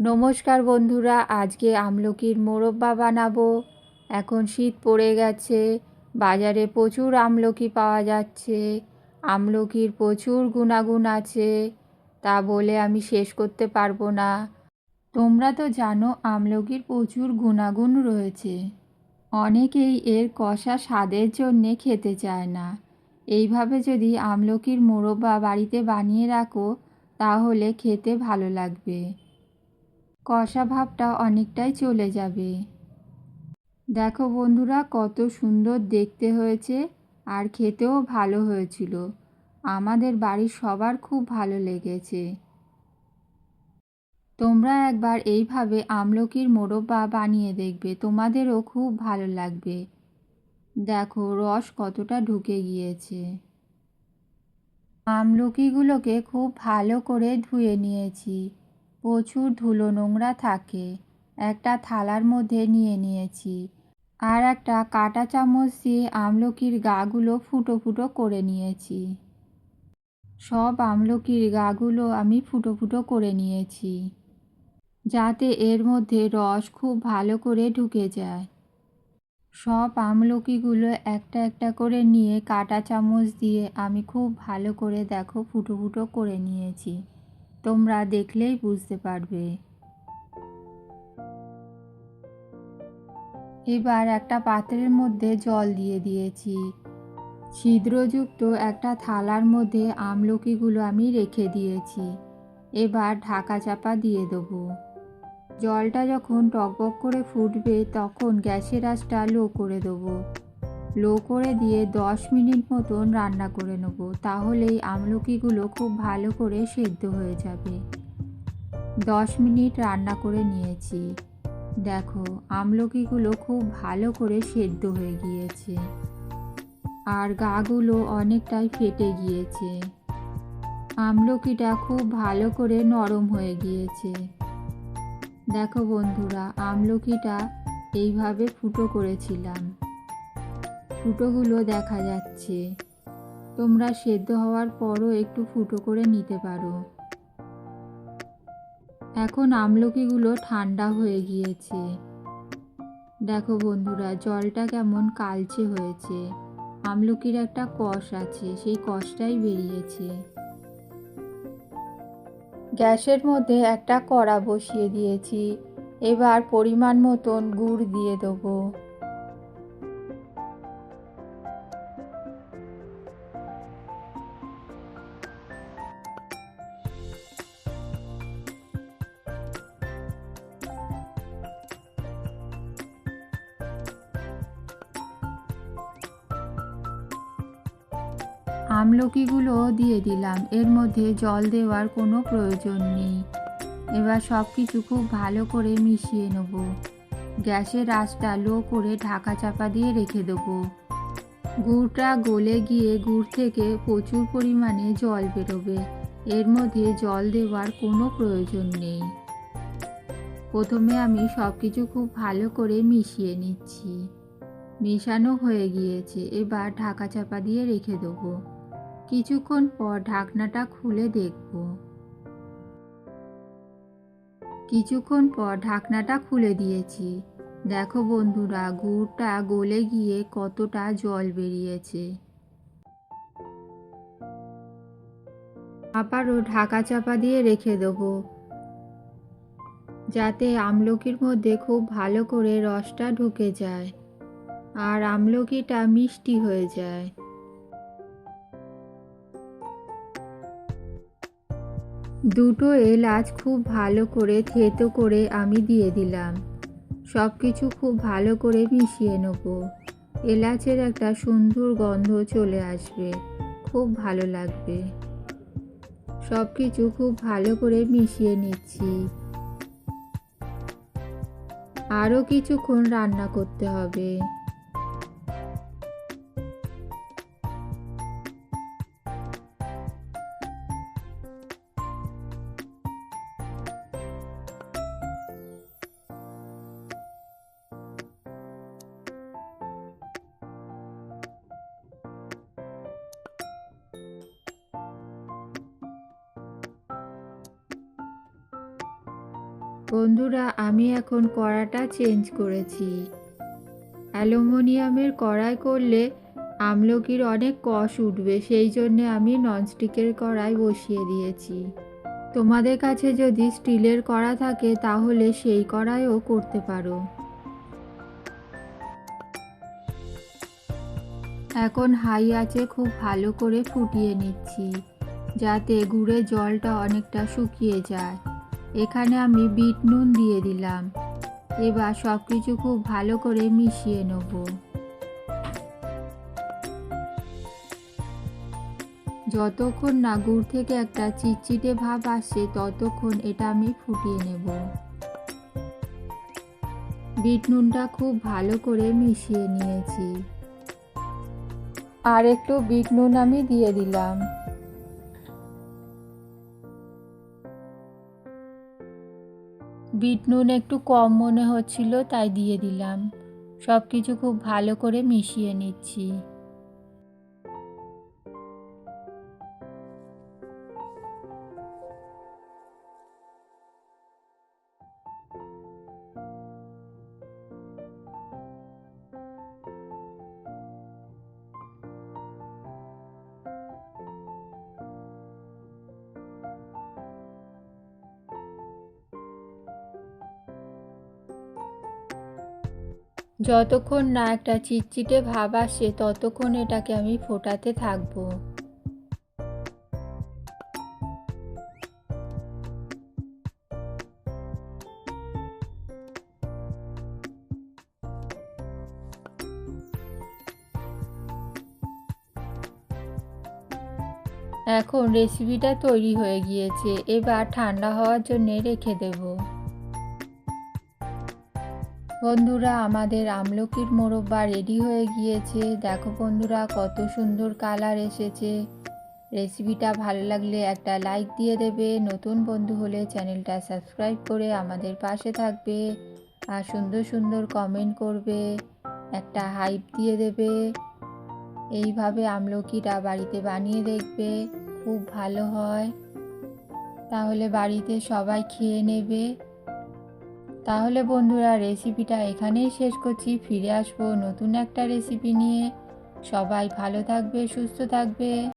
নমস্কার বন্ধুরা, আজকে আমলকির মোরব্বা বানাবো। এখন শীত পড়ে গেছে, বাজারে প্রচুর আমলকি পাওয়া যাচ্ছে, আমলকির প্রচুর গুণাগুণ আছে, তা বলে আমি শেষ করতে পারব না। তোমরা তো জানো আমলকির প্রচুর গুণাগুণ রয়েছে। অনেকেই এর কষা স্বাদের জন্যে খেতে চায় না। এইভাবে যদি আমলকির মোরব্বা বাড়িতে বানিয়ে রাখো, তাহলে খেতে ভালো লাগবে। কষা ভাবটা অনেকটাই চলে যাবে। দেখো বন্ধুরা, কত সুন্দর দেখতে হয়েছে আর খেতেও ভালো হয়েছিল। আমাদের বাড়ির সবার খুব ভালো লেগেছে। তোমরা একবার এইভাবে আমলকির মোরব্বা বানিয়ে দেখবে, তোমাদেরও খুব ভালো লাগবে। দেখো রস কতটা ঢুকে গিয়েছে। আমলকিগুলোকে খুব ভালো করে ধুয়ে নিয়েছি। প্রচুর ধুলো নোংরা থাকে। একটা থালার মধ্যে নিয়ে নিয়েছি। আর একটা কাটা চামচ দিয়ে আমলকির গাগুলো ফুটো ফুটো করে নিয়েছি। সব আমলকির গাগুলো আমি ফুটো ফুটো করে নিয়েছি। যাতে এর মধ্যে রস খুব ভালো করে ঢুকে যায়। সব আমলকিগুলো একটা একটা করে নিয়ে কাটা চামচ দিয়ে আমি খুব ভালো করে দেখো ফুটো ফুটো করে নিয়েছি। তোমরা দেখলেই বুঝতে পারবে। এবার একটা পাত্রের মধ্যে জল দিয়ে দিয়েছি। ছিদ্রযুক্ত একটা থালার মধ্যে আমলকিগুলো আমি রেখে দিয়েছি। এবার ঢাকা চাপা দিয়ে দেবো। জলটা যখন টকবক করে ফুটবে, তখন গ্যাসের আঁচটা লো করে দেবো। লো করে দিয়ে দশ মিনিট মতন রান্না করে নেব, তাহলেই আমলকিগুলো খুব ভালো করে সেদ্ধ হয়ে যাবে। দশ মিনিট রান্না করে নিয়েছি। দেখো, আমলকিগুলো খুব ভালো করে সেদ্ধ হয়ে গিয়েছে। আর গাগুলো অনেকটাই ফেটে গিয়েছে। আমলকিটা খুব ভালো করে নরম হয়ে গিয়েছে। দেখো বন্ধুরা, আমলকিটা এইভাবে ফুটো করেছিলাম। ফুটোগুলো দেখা যাচ্ছে। তোমরা সেদ্ধ হওয়ার পরও একটু ফুটো করে নিতে পারো। এখন আমলকিগুলো ঠান্ডা হয়ে গিয়েছে। দেখো বন্ধুরা, জলটা কেমন কালচে হয়েছে। আমলকির একটা কষ আছে, সেই কষটাই বেরিয়েছে। গ্যাসের মধ্যে একটা কড়া বসিয়ে দিয়েছি। এবার পরিমাণ মতন গুড় দিয়ে দেবো। আমলকিগুলো দিয়ে দিলাম। এর মধ্যে জল দেওয়ার কোনো প্রয়োজন নেই। এবার সব কিছু খুব ভালো করে মিশিয়ে নেব। গ্যাসের আঁচটা লো করে ঢাকা চাপা দিয়ে রেখে দেবো। গুড়টা গলে গিয়ে গুড় থেকে প্রচুর পরিমাণে জল বেরোবে। এর মধ্যে জল দেওয়ার কোনো প্রয়োজন নেই। প্রথমে আমি সব কিছু খুব ভালো করে মিশিয়ে নিচ্ছি। মেশানো হয়ে গিয়েছে। এবার ঢাকা চাপা দিয়ে রেখে দেবো। কিছুক্ষণ পর ঢাকনাটা খুলে দেখব। কিছুক্ষণ পর ঢাকনাটা খুলে দিয়েছি। দেখো বন্ধুরা, গুড়টা গলে গিয়ে কতটা জল বেরিয়েছে। আবারও ঢাকা চাপা দিয়ে রেখে দেবো। যাতে আমলকির মধ্যে খুব ভালো করে রসটা ঢুকে যায়। আর আমলকিটা মিষ্টি হয়ে যায়। দুটো এলাচ খুব ভালো করে থেতো করে আমি দিয়ে দিলাম। সব কিছু খুব ভালো করে মিশিয়ে নেব। এলাচের একটা সুন্দর গন্ধ চলে আসবে। খুব ভালো লাগবে। সব কিছু খুব ভালো করে মিশিয়ে নিচ্ছি। আরও কিছুক্ষণ রান্না করতে হবে। বন্ধুরা, আমি এখন কড়াটা চেঞ্জ করেছি। অ্যালুমিনিয়ামের কড়াই করলে আমলকির অনেক কষ উঠবে, সেই জন্যে আমি ননস্টিকের কড়াই বসিয়ে দিয়েছি। তোমাদের কাছে যদি স্টিলের কড়া থাকে, তাহলে সেই কড়াইও করতে পারো। এখন হাই আছে খুব ভালো করে ফুটিয়ে নিচ্ছি, যাতে গুড়ের জলটা অনেকটা শুকিয়ে যায়। এখানে আমি বিট নুন দিয়ে দিলাম। এবার সব কিছু খুব ভালো করে মিশিয়ে নেব। যতক্ষণ না গুড় থেকে একটা চিটচিটে ভাব আসছে, ততক্ষণ এটা আমি ফুটিয়ে নেব। বিট নুনটা খুব ভালো করে মিশিয়ে নিয়েছি। আর একটু বিট নুন আমি দিয়ে দিলাম। বিট নুন একটু কম মনে হচ্ছিল, তাই দিয়ে দিলাম। সব কিছু খুব ভালো করে মিশিয়ে নিচ্ছি। যতক্ষণ না একটা চিটচিটে ভাব আসে, ততক্ষণ এটাকে আমি ফোটাতে থাকব। এখন রেসিপিটা তৈরি হয়ে গিয়েছে। এবার ঠান্ডা হওয়ার জন্য রেখে দেব। বন্ধুরা, আমাদের আমলকির মোরব্বা রেডি হয়ে গিয়েছে। দেখো বন্ধুরা, কত সুন্দর কালার এসেছে। রেসিপিটা ভালো লাগলে একটা লাইক দিয়ে দেবে। নতুন বন্ধু হলে চ্যানেলটা সাবস্ক্রাইব করে আমাদের পাশে থাকবে আর সুন্দর সুন্দর কমেন্ট করবে, একটা হাইপ দিয়ে দেবে। এইভাবে আমলকিটা বাড়িতে বানিয়ে দেখবে, খুব ভালো হয়। তাহলে বাড়িতে সবাই খেয়ে নেবে। তাহলে বন্ধুরা রেসিপিটা এখানেই শেষ করছি। ফিরে আসব নতুন একটা রেসিপি নিয়ে। সবাই ভালো থাকবে, সুস্থ থাকবে।